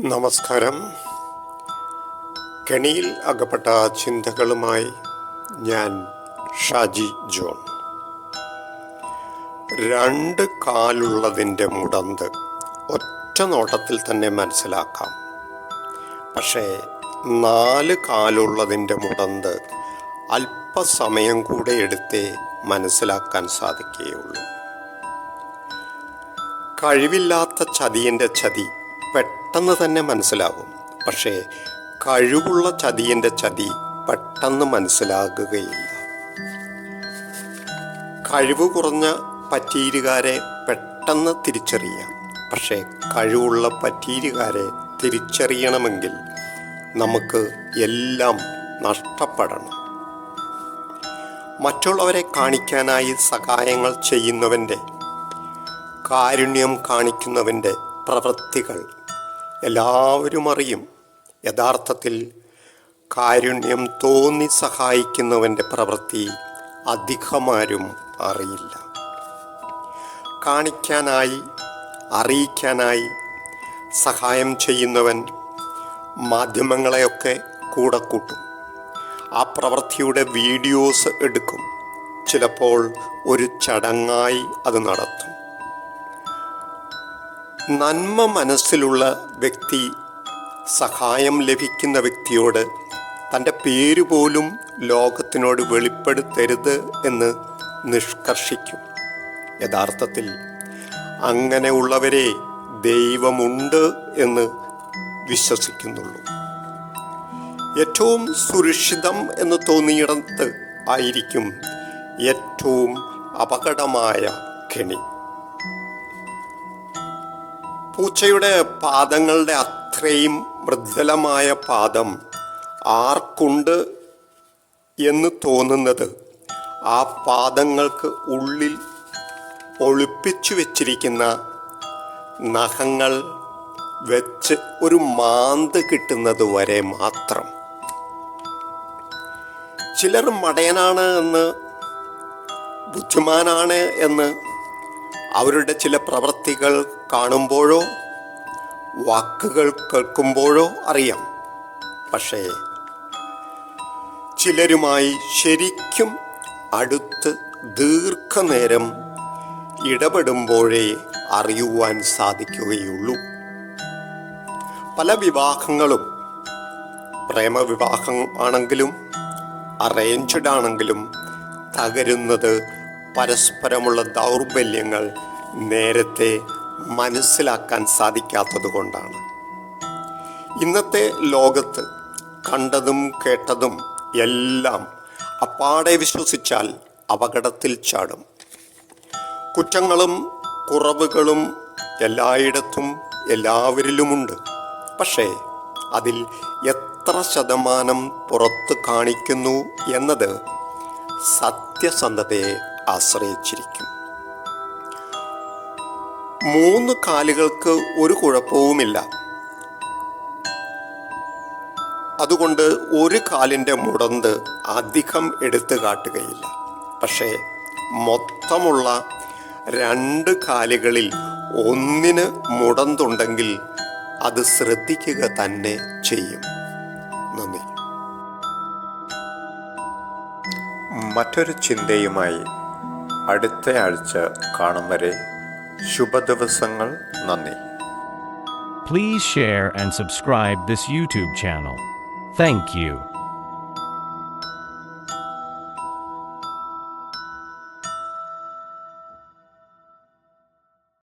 നമസ്കാരം. കെണിയിൽ അകപ്പെട്ട ചിന്തകളുമായി ഞാൻ ഷാജി ജോൺ. രണ്ട് കാലുള്ളതിന്റെ മുടന്ത് ഒറ്റ നോട്ടത്തിൽ തന്നെ മനസ്സിലാക്കാം. പക്ഷേ നാല് കാലുള്ളതിന്റെ മുടന്ത് അല്പസമയം കൂടെ എടുത്തേ മനസ്സിലാക്കാൻ സാധിക്കുകയുള്ളൂ. കഴിവില്ലാത്ത ചതിയന്റെ ചതി പെട്ടെന്ന് തന്നെ മനസ്സിലാകും പക്ഷേ കഴിവുള്ള ചതിയന്റെ ചതി പെട്ടെന്ന് മനസ്സിലാകുകയില്ല. കഴിവ് കുറഞ്ഞ പറ്റീരുകാരെ പെട്ടെന്ന് തിരിച്ചറിയാം. പക്ഷേ കഴിവുള്ള പറ്റീരുകാരെ തിരിച്ചറിയണമെങ്കിൽ നമുക്ക് എല്ലാം നഷ്ടപ്പെടണം. മറ്റുള്ളവരെ കാണിക്കാനായി സഹായങ്ങൾ ചെയ്യുന്നവന്റെ കാരുണ്യം കാണിക്കുന്നവന്റെ പ്രവൃത്തികൾ എല്ലാവരും അറിയും. യഥാർത്ഥത്തിൽ കാരുണ്യം തോന്നി സഹായിക്കുന്നവന്റെ പ്രവൃത്തി അധികമാരും അറിയില്ല. കാണിക്കാനായി അറിയിക്കാനായി സഹായം ചെയ്യുന്നവൻ മാധ്യമങ്ങളെയൊക്കെ കൂടെ കൂട്ടും. ആ പ്രവൃത്തിയുടെ വീഡിയോസ് എടുക്കും. ചിലപ്പോൾ ഒരു ചടങ്ങായി അത് നടത്തും. നന്മ മനസ്സിലുള്ള വ്യക്തി സഹായം ലഭിക്കുന്ന വ്യക്തിയോട് തന്റെ പേര് പോലും ലോകത്തിനോട് വെളിപ്പെടുത്തരുത് എന്ന് നിഷ്കർഷിക്കും. യഥാർത്ഥത്തിൽ അങ്ങനെയുള്ളവരെ ദൈവമുണ്ട് എന്ന് വിശ്വസിക്കുന്നുള്ളൂ. ഏറ്റവും സുരക്ഷിതം എന്ന് തോന്നിയിടത്ത് ആയിരിക്കും ഏറ്റവും അപകടമായ കെണി പൂച്ചയുടെ പാദങ്ങളുടെ അത്രയും മൃദുലമായ പാദം ആർക്കുണ്ട് എന്ന് തോന്നുന്നത് ആ പാദങ്ങൾക്ക് ഉള്ളിൽ ഒളിപ്പിച്ചു വെച്ചിരിക്കുന്ന നഖങ്ങൾ വെച്ച് ഒരു മാന്ത് കിട്ടുന്നത് വരെ മാത്രം. ചിലർ മടയനാണ് എന്ന് ബുദ്ധിമാനാണ് എന്ന് അവരുടെ ചില പ്രവൃത്തികൾ കാണുമ്പോഴോ വാക്കുകൾ കേൾക്കുമ്പോഴോ അറിയാം. പക്ഷേ ചിലരുമായി ശരിക്കും അടുത്ത് ദീർഘനേരം ഇടപെടുമ്പോഴേ അറിയുവാൻ സാധിക്കുകയുള്ളൂ. പല വിവാഹങ്ങളും പ്രേമവിവാഹം ആണെങ്കിലും അറേഞ്ച്ഡ് ആണെങ്കിലും തകരുന്നത് പരസ്പരമുള്ള ദൗർബല്യങ്ങൾ നേരത്തെ മനസ്സിലാക്കാൻ സാധിക്കാത്തത് കൊണ്ടാണ്. ഇന്നത്തെ ലോകത്ത് കണ്ടതും കേട്ടതും എല്ലാം അപ്പാടെ വിശ്വസിച്ചാൽ അപകടത്തിൽ ചാടും. കുറ്റങ്ങളും കുറവുകളും എല്ലായിടത്തും എല്ലാവരിലുമുണ്ട്. പക്ഷേ അതിൽ എത്ര ശതമാനം പുറത്ത് കാണിക്കുന്നു എന്നത് സത്യസന്ധതയെ ആശ്രയിച്ചിരിക്കും. മൂന്ന് കാലുകൾക്ക് ഒരു കുഴപ്പവുമില്ല. അതുകൊണ്ട് ഒരു കാലിന്റെ മുടന്ത് അധികം എടുത്തു കാട്ടുകയില്ല. പക്ഷേ മൊത്തമുള്ള രണ്ട് കാലുകളിൽ ഒന്നിന് മുടന്തുണ്ടെങ്കിൽ അത് ശ്രദ്ധിക്കുക തന്നെ ചെയ്യും. നന്ദി. മറ്റൊരു ചിന്തയുമായി അടുത്ത ആഴ്ച കാണും വരെ ശുഭദിവസങ്ങൾ നന്ദി Please share and subscribe this YouTube channel. Thank you.